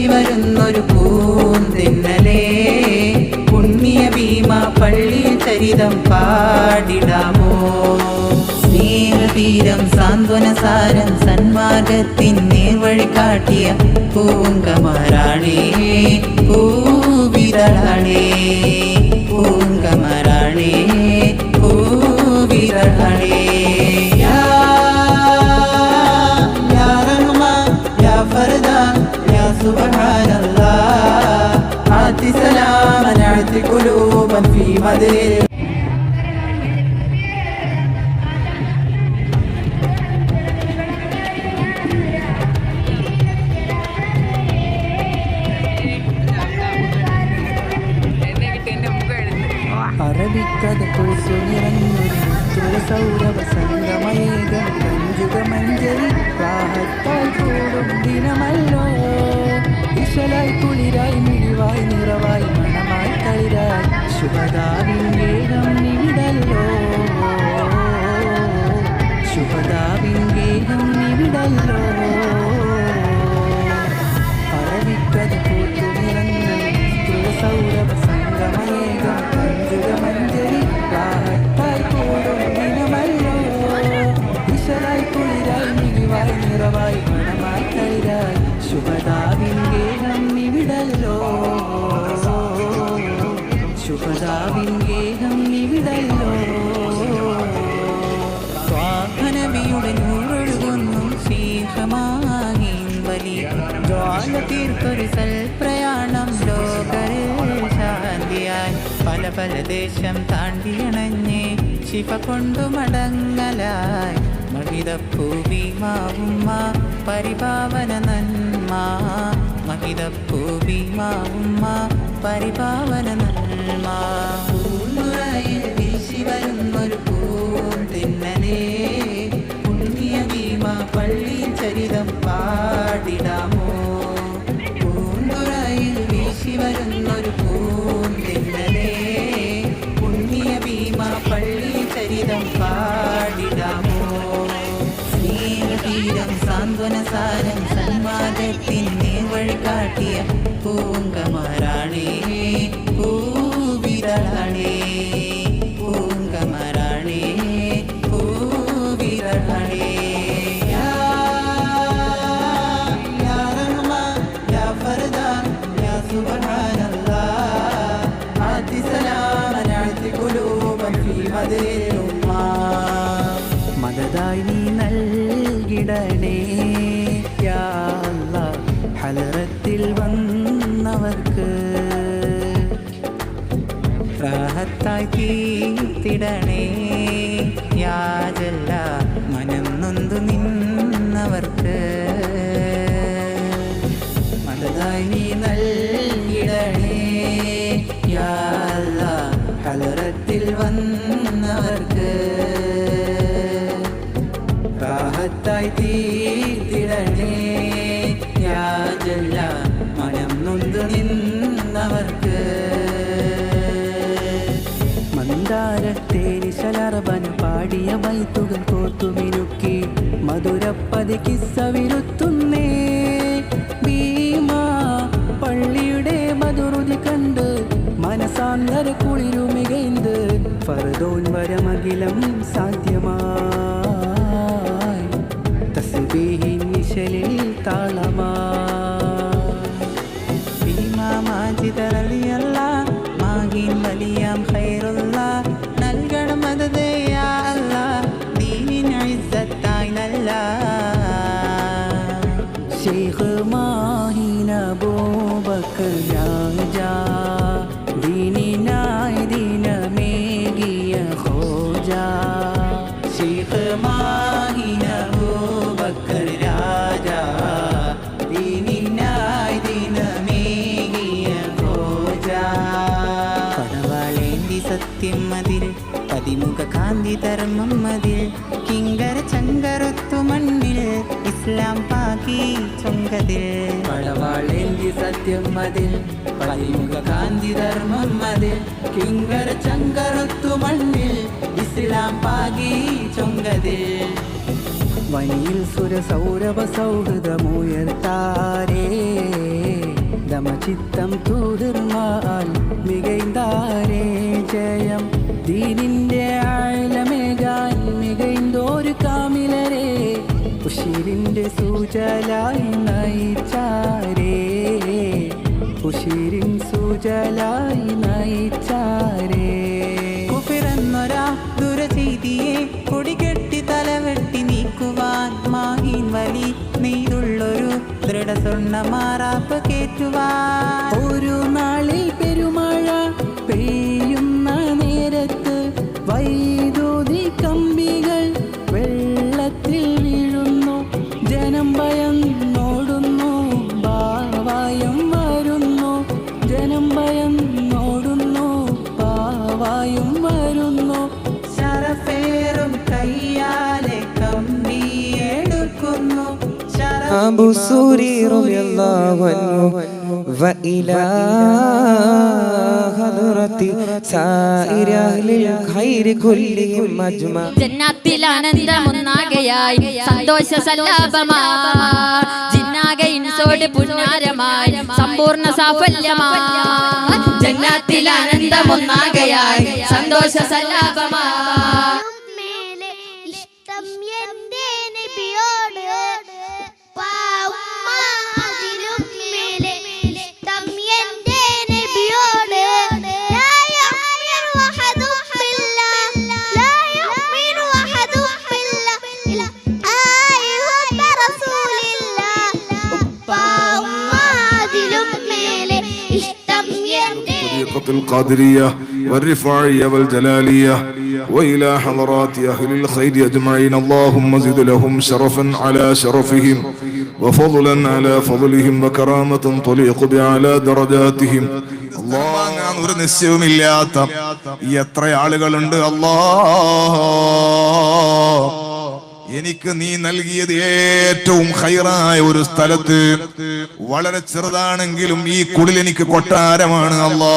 വീശി വരുന്നൊരു പൂന്തിന്നലേ പുണ്യ ഭീമ പള്ളിയിൽ ചരിതം പാടിടാമോ? സ്നേഹതീരം സാന്ത്വനസാരം സന്മാർഗത്തിൻ നേർവഴി കാട്ടിയ പൂങ്കമാരാണേ പൂവിരളാണേ. സലാമൻ قلوبا في മദിൽ അറബിക്കഥ പൂത്തു നിറഞ്ഞൊരു സൗരഭ സംഗമേകം കഞ്ചുക മഞ്ജരി പ്രാഹത്താൽ കൂടും ദിനമല്ലോ ഇശലായി കുളിരായി മിഴിവായി നിറവായി മണമായി കളിരായി ശുഭദാവിൻ നിവിടല്ലോ. ശുഭദാവിൻ ഗേഹം നിവിടല്ലോ. അറബിക്കഥ പൂത്തു നിറഞ്ഞൊരു സൗരഭ സംഗമേക കഞ്ചുക മഞ്ചരി പ്രാഹത്താൽ കൂടും ദിനമല്ലോ. ഇശലായി കുളിരായി മിഴിവായി ഇവിടല്ലോ. ദേശം താണ്ടിയണഞ്ഞ് ശിവ കൊണ്ടു മടങ്ങലായി മഹിതപ്പൂവിമാവുമ്മ പരിപാവന നന്മ മഹിതപ്പൂവിമാവുമ്മ പരിപാവന നന്മ പള്ളി ചരിതം പാടിടാമോ സ്നേഹതീരം സാന്ത്വനസാരം സന്മാർഗത്തിൻ നേർവഴി കാട്ടിയ പൂങ്കമരാണേ പൂവിരളാണേ. പൂങ്കമരാണേ പൂവിരളാണേ. തീർത്തിടണേ യാതല്ല മനം നൊന്തു നിന്നവർക്ക്. മതതായി നീ നൽകിടണേ. യാ കലറത്തിൽ വന്നവർക്ക്. റാഹത്തായി തീർത്തിടണേ മന്ദാരത്തേരി ശലർബൻ പാടിയ ബൈത്തുകൾ കോർത്തുമിനുക്കി മധുരപ്പതി കിസ്സവിരുത്തുന്നേ. ഭീമ പള്ളിയുടെ മധുരുതി കണ്ട് മനസാന്തര കുളിരുമികൈന്ത് ഫർദോൻ വരമകിലം സാധ്യമായി തസ്ബീഹിൻ നിശലിൽ താളമായി ധർമ്മം മതിൽ കിങ്കര ചങ്കറുത്തു മണ്ണിൽ ഇസ്ലാം പാകി ചൊങ്കതിൽ. പടവാളേന്തി സത്യം മതിൽ പതിമുഖ കാന്തി ധർമ്മം മതിൽ കിങ്കര ചങ്കറുത്തു മണ്ണിൽ ഇസ്ലാം പാകി ചൊങ്കതിൽ. വനിയിൽ സുര സൗരഭ സൗഹൃദമുയർത്താരേ ചിത്തം തൂതിർമാൽ മികൈന്ദാരേ ജയം ദീനിന്റെ സൂചലായി നയിച്ചാരേ. ഉഷിരിൻ സുജലായി നയിച്ചാരേ. കുഫിറന്നൊരാ ദുരചീതിയെ കൊടികെട്ടി തലവെട്ടി നീക്കുവാൻ മാഹിൻ വലി നെയ്തുള്ളൊരു ദൃഢസ്വർണ മാറാപ്പ് കേറ്റുവാൻ. ഒരു നാളിൽ أبو سوري رضي الله عنه وإلى حضرة سائر أهل الخير كلهم أجمع ജന്നാത്തിൽ ആനന്ദമൊന്നാകയായി സന്തോഷ സല്ലാപമായി ജിന്നാക ഇൻസോട് പുന്നാരമായി സമ്പൂർണ്ണ സാഫല്യമായി ജന്നാത്തിൽ ആനന്ദമൊന്നാകയായി സന്തോഷ സല്ലാപമായി എന്റെ الطريقة القادرية والرفاعية والجلالية وإلى حضرات أهل الخير أجمعين اللهم زد لهم شرفا على شرفهم وفضلا على فضلهم وكرامة تليق بأعلى درجاتهم വാങ്ങാൻ ഒരു നിശ്ചയവുമില്ലാത്ത എത്ര ആളുകളുണ്ട് അല്ലാ എനിക്ക് നീ നൽകിയത് ഏറ്റവും ഹൈറായ ഒരു സ്ഥലത്ത്. വളരെ ചെറുതാണെങ്കിലും ഈ കുടിൽ എനിക്ക് കൊട്ടാരമാണ് അല്ലാ.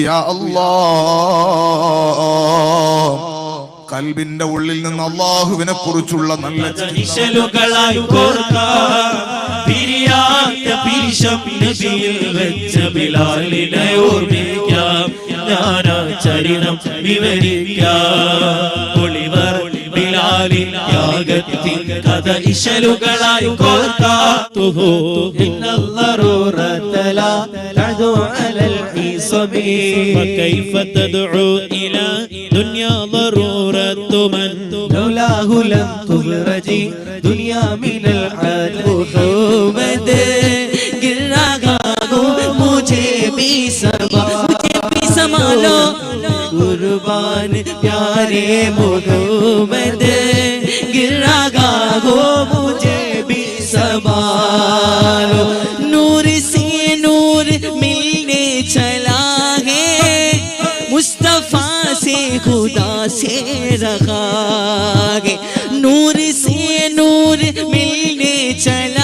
യാ കൽബിന്റെ ഉള്ളിൽ നിന്ന് അള്ളാഹുവിനെ കുറിച്ചുള്ള നല്ല ഞാൻ ഇശലുകളായി കോർക്കാം യാഗത്തിൻ കഥ ഇശലുകളായി കോർക്കാത്തുഹു ഇന്നല്ലറൂറത ലാ തദു അലൽ ഈസബി فكيف تدعو إلى دنيا ضرورة من لولاه لم تخرجي دنيا من الحال محمد गिरागागो मुझे भी समा मुझे भी संभालो कुर्बान प्यारे मोहम्मद से खुदा से रखा है नूर से नूर मिलने चला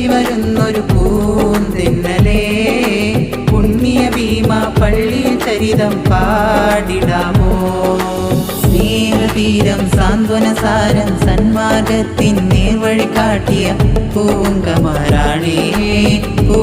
വീശി വരുന്നൊരു പൂന്തിന്നലേ പുണ്യ ഭീമ പള്ളി ചരിതം പാടിടാമോ? സ്നേഹതീരം സാന്ത്വനസാരം സന്മാർഗത്തിൻ നേർവഴി കാട്ടിയ പൂങ്കമാരാണേ പൂ